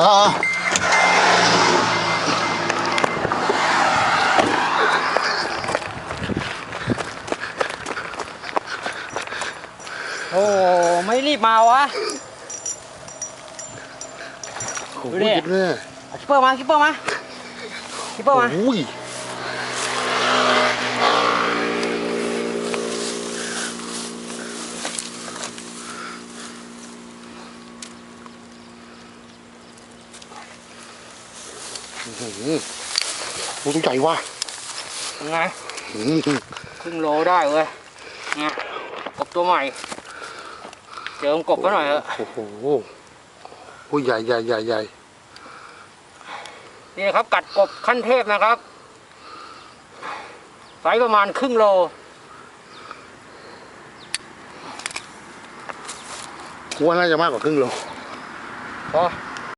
อ่าโอ้ไม่รีบมาวะ โอ้โหดูดิ เจ็บเนี่ยเอาคิปเปอร์มาคิปเปอร์มาคิปเปอร์มา โอ้ย หือโอ้ตัวใหญ่ว่ะยังไงอื้อหือครึ่งโลได้เว้ยเนี่ยกบตัวใหม่ เจิมกบก็หน่อยเถอะโอ้โหโอ้ยใหญ่ใหญ่ใหญ่ใหญ่นี่นะครับ กัดกบขั้นเทพนะครับไซส์ประมาณครึ่งโลกูว่าน่าจะมากกว่าครึ่งโลพอ